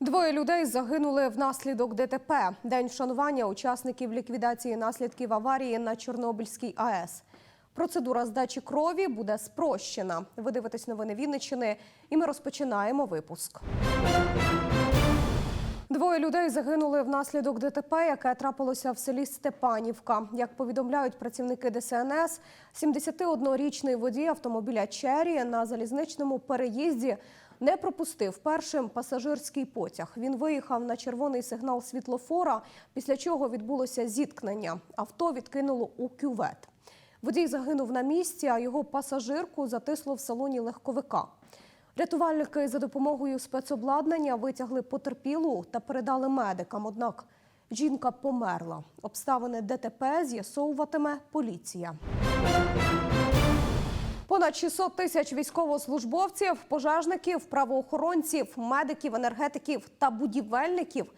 Двоє людей загинули внаслідок ДТП. День вшанування учасників ліквідації наслідків аварії на Чорнобильській АЕС. Процедура здачі крові буде спрощена. Ви дивитесь новини Вінниччини, і ми розпочинаємо випуск. Двоє людей загинули внаслідок ДТП, яке трапилося в селі Степанівка. Як повідомляють працівники ДСНС, 71-річний водій автомобіля Черрі на залізничному переїзді не пропустив першим пасажирський потяг. Він виїхав на червоний сигнал світлофора, після чого відбулося зіткнення. Авто відкинуло у кювет. Водій загинув на місці, а його пасажирку затисло в салоні легковика. Рятувальники за допомогою спецобладнання витягли потерпілу та передали медикам. Однак жінка померла. Обставини ДТП з'ясовуватиме поліція. Понад 600 тисяч військовослужбовців, пожежників, правоохоронців, медиків, енергетиків та будівельників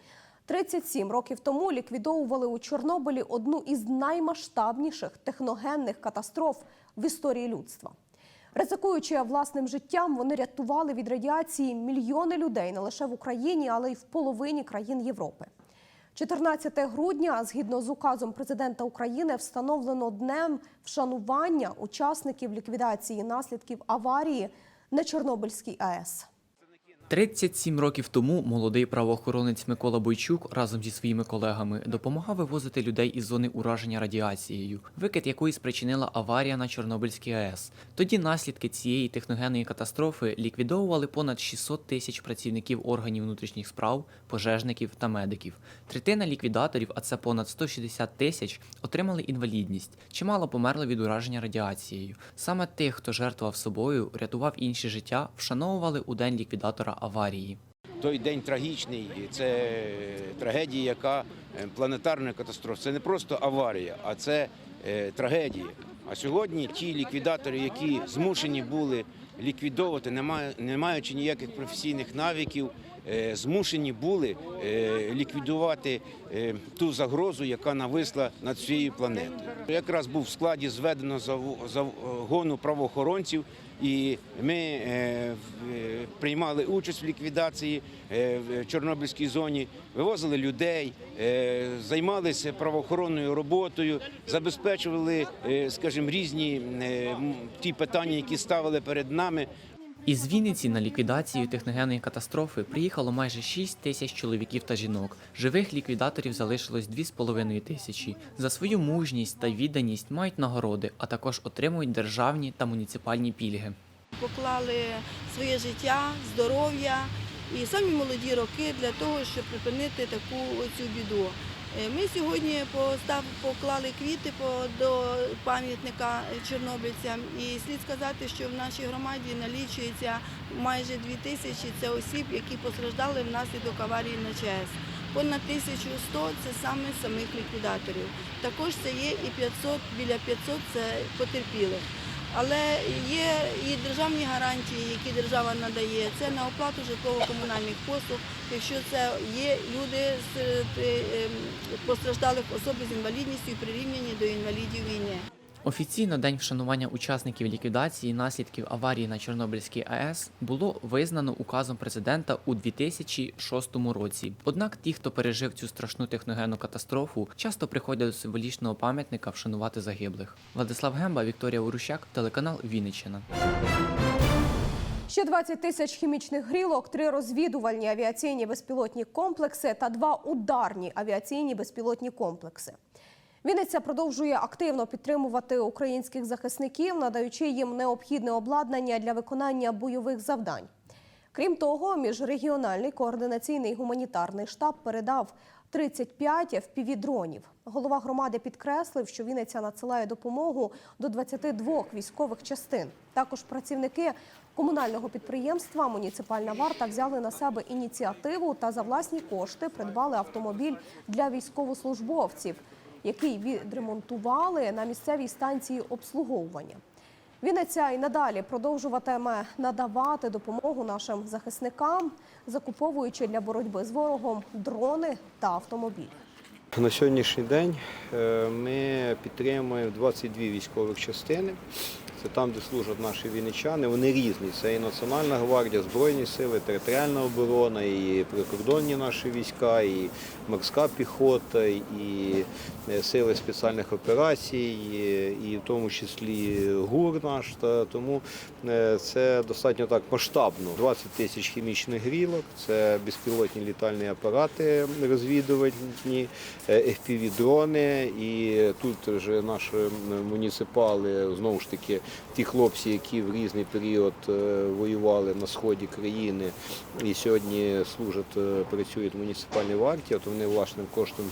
37 років тому ліквідовували у Чорнобилі одну із наймасштабніших техногенних катастроф в історії людства. Ризикуючи власним життям, вони рятували від радіації мільйони людей не лише в Україні, але й в половині країн Європи. 14 грудня, згідно з указом президента України, встановлено днем вшанування учасників ліквідації наслідків аварії на Чорнобильській АЕС. 37 років тому молодий правоохоронець Микола Бойчук разом зі своїми колегами допомагав вивозити людей із зони ураження радіацією, викид якої спричинила аварія на Чорнобильській АЕС. Тоді наслідки цієї техногенної катастрофи ліквідовували понад 600 тисяч працівників органів внутрішніх справ, пожежників та медиків. Третина ліквідаторів, а це понад 160 тисяч, отримали інвалідність, чимало померли від ураження радіацією. Саме тих, хто жертвував собою, рятував інші життя, вшановували у день ліквідатора аварії. Той день трагічний, це трагедія, яка е, планетарна катастрофа. Це не просто аварія, а це е, трагедія. А сьогодні ті ліквідатори, які змушені були ліквідовувати, не маю- не маючи ніяких професійних навиків, е, змушені були ліквідувати ту загрозу, яка нависла над всією планетою. Якраз був в складі зведено загону правоохоронців, і ми е, е, приймали участь в ліквідації е, в Чорнобильській зоні, вивозили людей, займалися правоохоронною роботою, забезпечували, скажімо, різні ті питання, які ставили перед нами. Із Вінниці на ліквідацію техногенної катастрофи приїхало майже 6 тисяч чоловіків та жінок. Живих ліквідаторів залишилось 2,5 тисячі. За свою мужність та відданість мають нагороди, а також отримують державні та муніципальні пільги. поклали своє життя, здоров'я і самі молоді роки для того, щоб припинити таку цю біду. Е, Ми сьогодні постав, поклали квіти до пам'ятника чорнобильцям і слід сказати, що в нашій громаді налічується майже дві тисячі це осіб, які постраждали внаслідок аварії на ЧАЕС. Понад 1100 – це саме самих ліквідаторів. Також це є і 500, біля 500 – це потерпілих. Але є і державні гарантії, які держава надає. Це на оплату житлово-комунальних послуг, якщо це є люди з е, ем, постраждалих особи з інвалідністю прирівняні до інвалідів війни. Офіційно день вшанування учасників ліквідації наслідків аварії на Чорнобильській АЕС було визнано указом президента у 2006 році. Однак ті, хто пережив цю страшну техногенну катастрофу, часто приходять до символічного пам'ятника вшанувати загиблих. Владислав Гемба, Вікторія Урущак, телеканал Вінниччина. Ще 20 тисяч хімічних грілок, три розвідувальні авіаційні безпілотні комплекси та два ударні авіаційні безпілотні комплекси. Вінниця продовжує активно підтримувати українських захисників, надаючи їм необхідне обладнання для виконання бойових завдань. Крім того, міжрегіональний координаційний гуманітарний штаб передав 35 FPV-дронів. Голова громади підкреслив, що Вінниця надсилає допомогу до 22 військових частин. Також працівники комунального підприємства Муніципальна варта взяли на себе ініціативу та за власні кошти придбали автомобіль для військовослужбовців, який відремонтували на місцевій станції обслуговування. Вінниця і надалі продовжуватиме надавати допомогу нашим захисникам, закуповуючи для боротьби з ворогом дрони та автомобілі. На сьогоднішній день е, ми підтримуємо 22 військових частини. Це там, де служать наші вінничани. Вони різні. Це і Національна гвардія, Збройні сили, територіальна оборона, і прикордонні наші війська, і морська піхота, і е, сили спеціальних операцій, і- в тому числі ГУР наш. Тому е, це достатньо так масштабно. 20 тисяч хімічних грілок, це безпілотні літальні апарати розвідувальні, е, FPV-дрони. І тут вже наші муніципали, знову ж таки, ті хлопці, які в різний період е, воювали на сході країни і сьогодні служать, е, працюють в муніципальній варті, вони власним коштом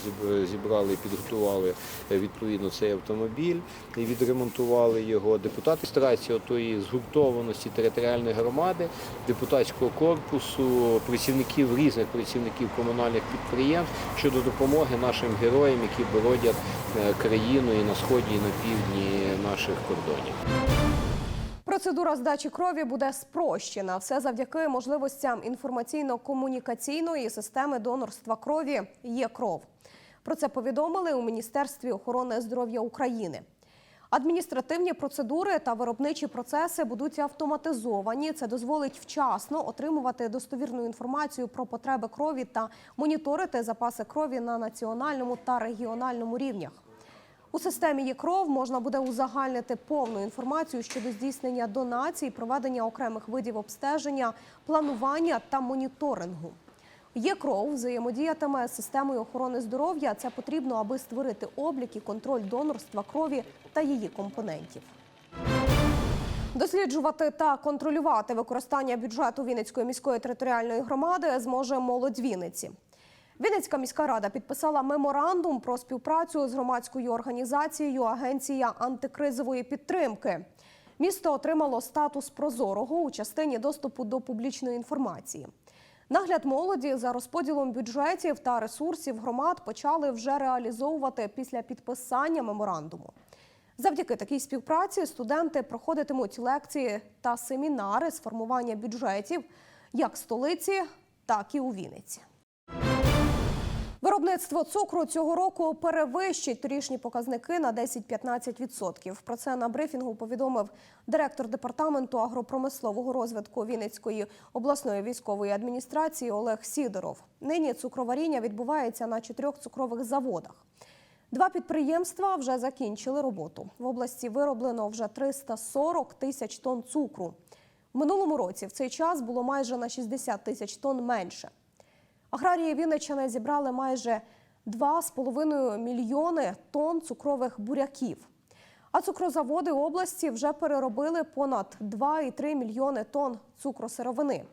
зібрали і підготували е, відповідно цей автомобіль і відремонтували його. Депутати стараються тої згуртованості територіальної громади, депутатського корпусу, працівників різних працівників комунальних підприємств щодо допомоги нашим героям, які бородять е, країну і на сході, і на півдні наших кордонів. Процедура здачі крові буде спрощена. Все завдяки можливостям інформаційно-комунікаційної системи донорства крові є кров. Про це повідомили у Міністерстві охорони здоров'я України. Адміністративні процедури та виробничі процеси будуть автоматизовані. Це дозволить вчасно отримувати достовірну інформацію про потреби крові та моніторити запаси крові на національному та регіональному рівнях. У системі «Є-кров» можна буде узагальнити повну інформацію щодо здійснення донацій, проведення окремих видів обстеження, планування та моніторингу. «Є-кров» взаємодіятиме з системою охорони здоров'я. Це потрібно, аби створити облік і контроль донорства крові та її компонентів. Досліджувати та контролювати використання бюджету Вінницької міської територіальної громади зможе молодь Вінниці. Вінницька міська рада підписала меморандум про співпрацю з громадською організацією Агенція антикризової підтримки. Місто отримало статус прозорого у частині доступу до публічної інформації. Нагляд молоді за розподілом бюджетів та ресурсів громад почали вже реалізовувати після підписання меморандуму. Завдяки такій співпраці студенти проходитимуть лекції та семінари з формування бюджетів як столиці, так і у Вінниці. Виробництво цукру цього року перевищить торішні показники на 10-15%. Про це на брифінгу повідомив директор департаменту агропромислового розвитку Вінницької обласної військової адміністрації Олег Сідоров. Нині цукроваріння відбувається на чотирьох цукрових заводах. Два підприємства вже закінчили роботу. В області вироблено вже 340 тисяч тонн цукру. В минулому році в цей час було майже на 60 тисяч тонн менше. Аграрії Вінниччини зібрали майже 2,5 мільйони тонн цукрових буряків. А цукрозаводи області вже переробили понад 2,3 мільйони тонн цукросировини.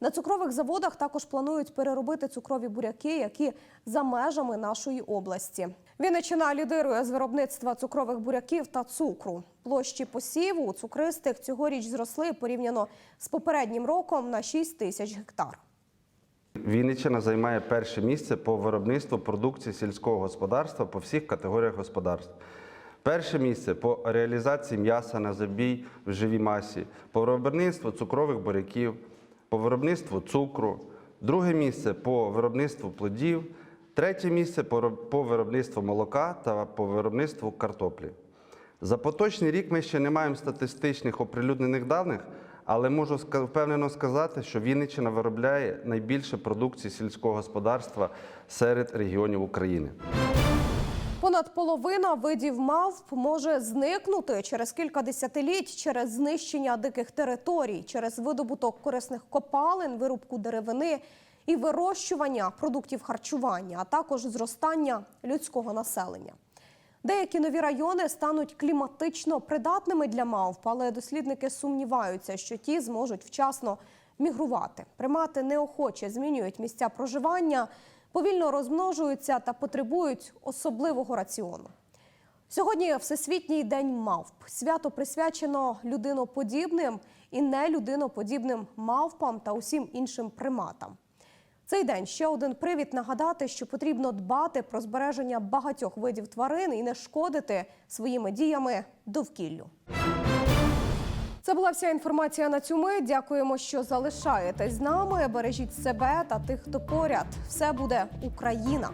На цукрових заводах також планують переробити цукрові буряки, які за межами нашої області. Вінниччина лідирує з виробництва цукрових буряків та цукру. Площі посіву у цукристих цьогоріч зросли порівняно з попереднім роком на 6 тисяч гектар. Вінниччина займає перше місце по виробництву продукції сільського господарства по всіх категоріях господарств. Перше місце по реалізації м'яса на забій в живій масі, по виробництву цукрових буряків, по виробництву цукру, друге місце по виробництву плодів, третє місце по виробництву молока та по виробництву картоплі. За поточний рік ми ще не маємо статистичних оприлюднених даних, але можу впевнено сказати, що Вінниччина виробляє найбільше продукції сільського господарства серед регіонів України. Понад половина видів мавп може зникнути через кілька десятиліть через знищення диких територій, через видобуток корисних копалин, вирубку деревини і вирощування продуктів харчування, а також зростання людського населення. Деякі нові райони стануть кліматично придатними для мавп, але дослідники сумніваються, що ті зможуть вчасно мігрувати. Примати неохоче змінюють місця проживання, повільно розмножуються та потребують особливого раціону. Сьогодні Всесвітній день мавп. Свято присвячено людиноподібним і нелюдиноподібним мавпам та усім іншим приматам. Цей день ще один привід нагадати, що потрібно дбати про збереження багатьох видів тварин і не шкодити своїми діями довкіллю. Це була вся інформація на цю ми. Дякуємо, що залишаєтесь з нами. Бережіть себе та тих, хто поряд. Все буде Україна.